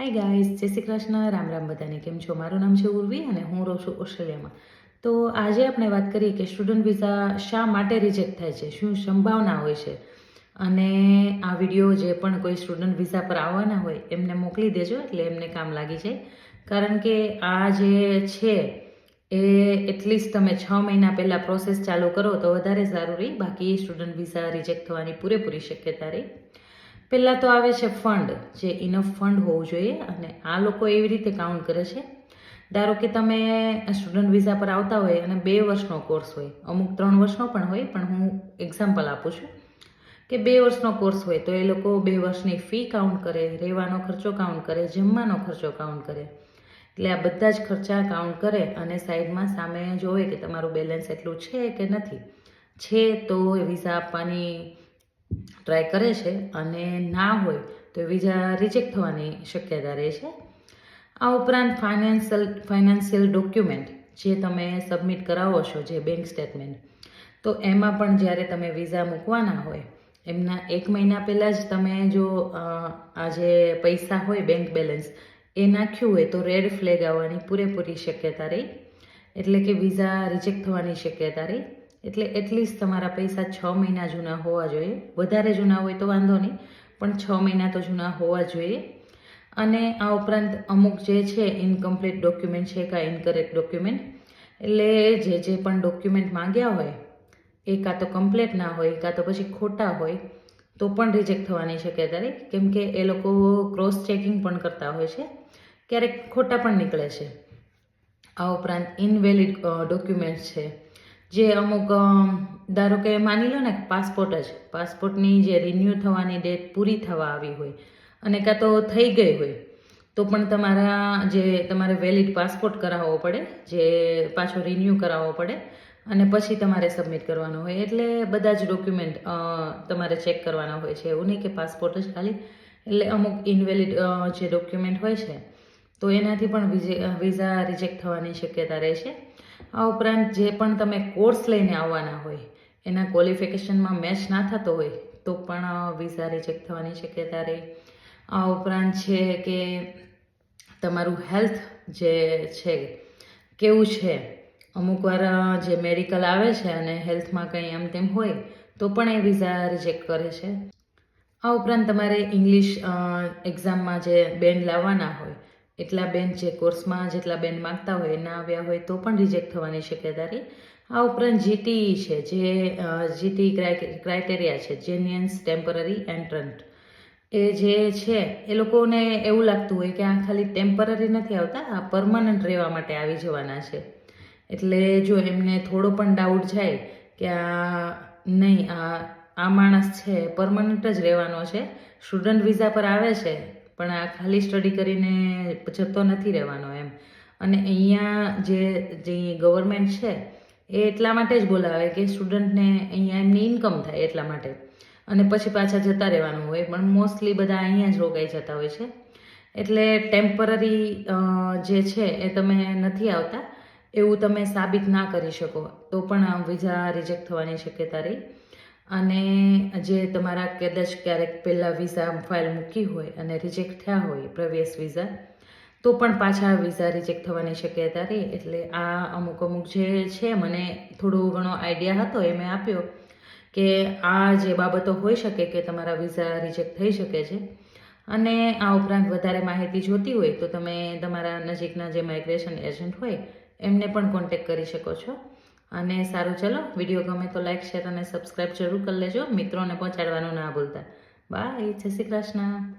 Hi guys જય શ્રી કૃષ્ણ. રામ રામ બધાને. કેમ છો? મારું નામ છે ઉર્વી અને હું રહું છું ઓસ્ટ્રેલિયામાં. તો આજે આપણે વાત કરીએ કે સ્ટુડન્ટ વિઝા શા માટે રિજેક્ટ થાય છે? શું સંભાવના હોય છે? અને આ વીડિયો જે પણ કોઈ સ્ટુડન્ટ વિઝા પર આવવાના હોય, એમને મોકલી દેજો એટલે એમને કામ લાગી જાય. કારણ કે આ જે છે, એ એટલીસ્ટ તમે છ મહિના પહેલાં પ્રોસેસ ચાલુ કરો તો વધારે સારું રહી બાકી સ્ટુડન્ટ વિઝા રિજેક્ટ થવાની પૂરેપૂરી શક્યતા રહી. પહેલાં તો આવે છે ફંડ જે ઇનફ ફંડ હોવું જોઈએ અને આ લોકો એવી રીતે કાઉન્ટ કરે છે. ધારો કે તમે સ્ટુડન્ટ વિઝા પર આવતા હોય અને બે વર્ષનો કોર્સ હોય. અમુક ત્રણ વર્ષનો પણ હોય, પણ હું એક્ઝામ્પલ આપું છું. કે બે વર્ષનો કોર્સ હોય તો એ લોકો બે વર્ષની ફી કાઉન્ટ કરે, રહેવાનો ખર્ચો કાઉન્ટ કરે, જમવાનો ખર્ચો કાઉન્ટ કરે. એટલે આ બધા જ ખર્ચા કાઉન્ટ કરે અને સાઈડમાં સામે જોવે કે તમારું બેલેન્સ એટલું છે કે નથી. છે તો વિઝા આપવાની ટ્રાય કરે છે અને ના હોય તો વિઝા રિજેક્ટ થવાની શક્યતા રહે છે. આ ઉપરાંત ફાઇનાન્શિયલ ફાઇનાન્શિયલ ડોક્યુમેન્ટ જે તમે સબમિટ કરાવો છો, જે બેંક સ્ટેટમેન્ટ તો એમાં પણ જ્યારે તમે વિઝા મૂકવાના હોય, એમના એક મહિના પહેલાં જ તમે જો આ જે પૈસા હોય બેંક બેલેન્સ એ નાખ્યું હોય તો રેડ ફ્લેગ આવવાની પૂરેપૂરી શક્યતા રહી. એટલે કે વિઝા રિજેક્ટ થવાની શક્યતા રહી. એટલે એટલીસ્ટ તમારા પૈસા છ મહિના જૂના હોવા જોઈએ. વધારે જૂના હોય તો વાંધો નહીં, પણ છ મહિના તો જૂના હોવા જોઈએ. અને આ ઉપરાંત અમુક જે છે ઇનકમ્પ્લીટ ડોક્યુમેન્ટ છે કાં ઇનકરેક્ટ ડોક્યુમેન્ટ એટલે જે જે પણ ડોક્યુમેન્ટ માંગ્યા હોય, એ કાં તો કમ્પ્લીટ ના હોય, કાં તો પછી ખોટા હોય, તો પણ રિજેક્ટ થવાની શક્યતા કેમ કે એ લોકો ક્રોસ ચેકિંગ પણ કરતા હોય છે. ક્યારેક ખોટા પણ નીકળે છે. આ ઉપરાંત ઇનવેલિડ ડોક્યુમેન્ટ છે. જે અમુક ધારો કે માની લો ને પાસપોર્ટ જ, પાસપોર્ટની જે રિન્યૂ થવાની ડેટ પૂરી થવા આવી હોય અને કાં તો થઈ ગઈ હોય, તો પણ તમારા જે તમારે વેલિડ પાસપોર્ટ કરાવવો પડે, જે પાછો રિન્યૂ કરાવવો પડે અને પછી તમારે સબમિટ કરવાનો હોય. એટલે બધા જ ડોક્યુમેન્ટ તમારે ચેક કરવાના હોય છે. એવું નહીં કે પાસપોર્ટ જ ખાલી. એટલે અમુક ઇનવેલિડ જે ડોક્યુમેન્ટ હોય છે, તો એનાથી પણ વિઝે- રિજેક્ટ થવાની શક્યતા રહે છે. આ ઉપરાંત જે પણ તમે કોર્સ લઈને આવવાના હોય, એના ક્વોલિફિકેશનમાં મેચ ના થતો હોય, તો પણ વિઝા રિજેક્ટ થવાની શક્યતા રહે આ ઉપરાંત છે કે તમારું હેલ્થ જે છે, કેવું છે? અમુક વાર જે મેડિકલ આવે છે અને હેલ્થમાં કંઈ એમ તેમ હોય, તો પણ એ વિઝા રિજેક્ટ કરે છે. આ ઉપરાંત તમારે ઇંગ્લિશ એક્ઝામમાં જે બેન્ડ લાવવાના હોય એટલા બેન જે કોર્સમાં જેટલા બેન માગતા હોય ના આવ્યા હોય તો પણ રિજેક્ટ થવાની શક્યતા રહી આ ઉપરાંત જીટી છે, જે જીટી ક્રાઇટેરિયા છે જેન્યુઅન્સ ટેમ્પરરી એન્ટ્રન્ટ એ જે છે, એ લોકોને એવું લાગતું હોય કે આ ખાલી ટેમ્પરરી નથી આવતા, આ પરમનન્ટ રહેવા માટે આવી જવાના છે. એટલે જો એમને થોડો પણ ડાઉટ જાય કે આ નહીં, આ આ માણસ છે પરમનન્ટ જ રહેવાનો છે સ્ટુડન્ટ વિઝા પર આવે છે પણ આ ખાલી સ્ટડી કરીને જતો નથી રહેવાનો એમ. અને અહીંયા જે જે ગવર્મેન્ટ છે, એ એટલા માટે જ બોલાવે કે સ્ટુડન્ટને અહીંયા એમની ઇન્કમ થાય એટલા માટે. અને પછી પાછા જતા રહેવાનું હોય, પણ મોસ્ટલી બધા અહીંયા જ રોકાઈ જતા હોય છે. એટલે ટેમ્પરરી જે છે એ તમે નથી આવતા, એવું તમે સાબિત ના કરી શકો. તો પણ વિઝા રિજેક્ટ થવાની શક્યતા રહી. અને જે તમારા કદાચ ક્યારેક પહેલાં વિઝા ફાઇલ મૂકી હોય અને રિજેક્ટ થયા હોય પ્રવેશ વિઝા તો પણ પાછા વિઝા રિજેક્ટ થવાની શક્યતા રહી. એટલે આ અમુક અમુક જે છે, મને થોડો ઘણો આઈડિયા હતો એ મેં આપ્યો કે આ જે બાબતો હોઈ શકે કે તમારા વિઝા રિજેક્ટ થઈ શકે છે. અને આ ઉપરાંત વધારે માહિતી જોતી હોય તો તમે તમારા નજીકના જે માઇગ્રેશન એજન્ટ હોય, એમને પણ કોન્ટેક્ટ કરી શકો છો. અને સારું, ચલો, વીડિયો ગમે તો લાઈક શેર અને સબસ્ક્રાઈબ જરૂર કરી લેજો. મિત્રોને પહોંચાડવાનું ના ભૂલતા. બાય જય શ્રી કૃષ્ણ.